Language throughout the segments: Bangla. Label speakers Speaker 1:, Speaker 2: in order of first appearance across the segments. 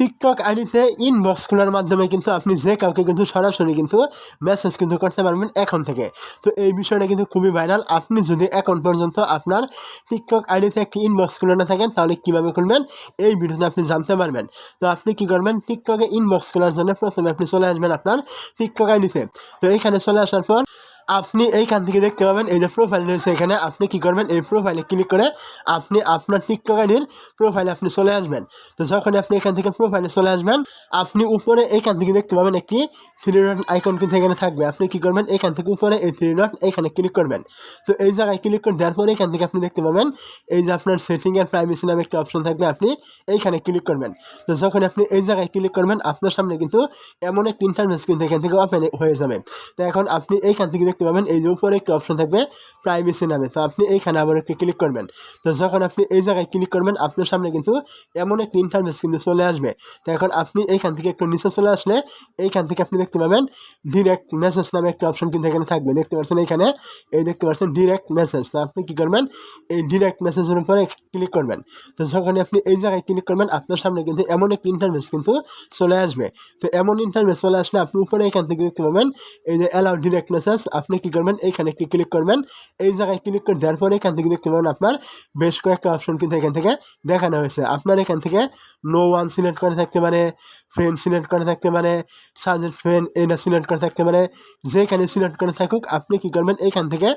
Speaker 1: টিকটক আইডিতে ইনবক্স খোলার মাধ্যমে কিন্তু আপনি যে কাউকে কিন্তু সরাসরি কিন্তু মেসেজ কিন্তু করতে পারবেন এখন থেকে। তো এই বিষয়টা কিন্তু খুবই ভাইরাল আপনি যদি এখন পর্যন্ত আপনার টিকটক আইডিতে একটি ইনবক্স খুলে না থাকেন, তাহলে কীভাবে খুলবেন? এই ভিডিওতে আপনি জানতে পারবেন। তো আপনি কী করবেন? টিকটকে ইনবক্স খোলার জন্য প্রথমে আপনি চলে আসবেন আপনার টিকটক আইডিতে। তো এইখানে চলে আসার পর আপনি এইখান থেকে দেখতে পাবেন এই যে প্রোফাইল রয়েছে এখানে। আপনি কি করবেন? এই প্রোফাইলে ক্লিক করে আপনি আপনার টিকটক আইডির প্রোফাইলে আপনি চলে আসবেন। তো যখন আপনি এখান থেকে প্রোফাইলে চলে আসবেন, আপনি উপরে এইখান থেকে দেখতে পাবেন একটি থ্রি ডট আইকন কিন্তু এখানে থাকবে। আপনি কি করবেন? এখান থেকে উপরে এই থ্রি ডট এখানে ক্লিক করবেন। তো এই জায়গায় ক্লিক করে দেওয়ার পরে এখান থেকে আপনি দেখতে পাবেন এই যে আপনার সেটিং এর প্রাইভেসি নামে একটা অপশন থাকবে। আপনি এইখানে ক্লিক করবেন। তো যখন আপনি এই জায়গায় ক্লিক করবেন, আপনার সামনে কিন্তু এমন একটা ইন্টারভেস কিন্তু এখান থেকে ওপেন হয়ে যাবে। তো এখন আপনি এইখান থেকে দেখতে পাবেন, এই যে উপরে একটা অপশন থাকবে প্রাইভেসি নামে। তো আপনি এইখানে আবার একটি ক্লিক করবেন। তো যখন আপনি এই জায়গায় ক্লিক করবেন, আপনার সামনে কিন্তু এমন একটা ইন্টারভেস কিন্তু চলে আসবে। তো এখন আপনি এইখান থেকে একটু নিচে চলে আসলে এইখান থেকে আপনি দেখতে পাবেন ডিরেক্ট মেসেজ নামে একটা অপশন কিন্তু এখানে থাকবে। দেখতে পাচ্ছেন এখানে এই দেখতে পাচ্ছেন ডিরেক্ট মেসেজ তো আপনি কী করবেন, এই ডিরেক্ট মেসেজের উপরে ক্লিক করবেন। তো যখন আপনি এই জায়গায় ক্লিক করবেন, আপনার সামনে কিন্তু এমন একটা ইন্টারভেস কিন্তু চলে আসবে। তো এমন ইন্টারভেস চলে আসলে আপনি উপরে এখান থেকে দেখতে পাবেন, এই যে অ্যালাউ ডিরেক্ট মেসেজ আপনি কী করবেন? এইখানে একটি ক্লিক করবেন। এই জায়গায় ক্লিক করে দেওয়ার পরে এখান থেকে দেখতে পাবেন আপনার বেশ কয়েকটা অপশন কিন্তু এখান থেকে দেখানো হয়েছে। আপনার এখান থেকে নো ওয়ান সিলেক্ট করে থাকতে পারে ফ্রেন্ড সিলেক্ট করে থাকতে পারে সাজেস্ট ফ্রেন্ড এটা সিলেক্ট করে থাকতে পারে। যেখানে সিলেক্ট করে থাকুক, আপনি কী করবেন? এইখান থেকে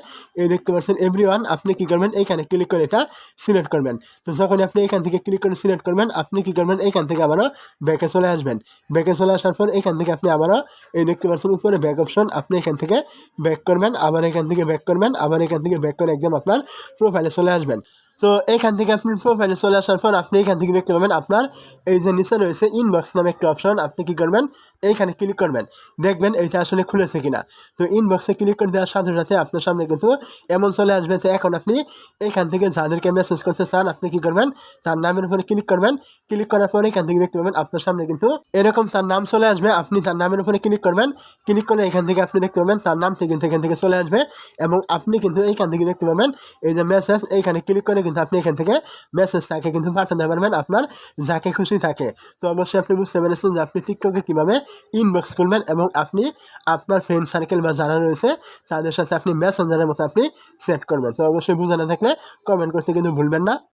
Speaker 1: এই দেখতে পাচ্ছেন এভরি আপনি কী করবেন? এইখানে ক্লিক করে এটা সিলেক্ট করবেন। তো যখন আপনি এখান থেকে ক্লিক করে সিলেক্ট করবেন, আপনি কী করবেন? এইখান থেকে আবারও ব্যাকে চলে আসবেন। ব্যাকে চলে আসার পর এখান থেকে আপনি আবারও এই দেখতে পাচ্ছেন উপরে ব্যাক অপশন আপনি এখান থেকে ব্যাক করবেন, আবার এখান থেকে ব্যাক করবেন, আবার এখান থেকে ব্যাক করে একদম আপনার প্রোফাইলে চলে আসবেন। তো এখান থেকে আপনি প্রোফাইলে চলে আসার পর আপনি এখান থেকে দেখতে পাবেন আপনার, এই যে নিচে রয়েছে ইনবক্স নামে একটা অপশন আপনি কী করবেন? এইখানে ক্লিক করবেন। দেখবেন এইটা আসলে খুলেছে কিনা। তো ইনবক্সে ক্লিক করে দেওয়ার সাথে সাথে আপনার সামনে কিন্তু এমন চলে আসবে তো এখন আপনি এখান থেকে যাদেরকে মেসেজ করতে চান, আপনি কী করবেন? তার নামের উপরে ক্লিক করবেন। ক্লিক করার পরে এখান থেকে দেখতে পাবেন আপনার সামনে কিন্তু এরকম তার নাম চলে আসবে। আপনি তার নামের উপরে ক্লিক করবেন। ক্লিক করলে এখান থেকে আপনি দেখতে পাবেন তার নামটি কিন্তু এখান থেকে চলে আসবে এবং আপনি কিন্তু এইখান থেকে দেখতে পাবেন এই যে মেসেজ এইখানে ক্লিক করে কিন্তু আপনি এখান থেকে মেসেজ তাকে কিন্তু পাঠাতে পারবেন আপনার যাকে খুশি থাকে। তো অবশ্যই আপনি বুঝতে পেরেছেন যে আপনি টিকটকে কীভাবে ইনবক্স খুলবেন এবং আপনি আপনার ফ্রেন্ড সার্কেল বা যারা রয়েছে, তাদের সাথে আপনি মেসেঞ্জারের মতো আপনি সেট করবেন। তো অবশ্যই বুঝে না থাকলে কমেন্ট করতে কিন্তু ভুলবেন না।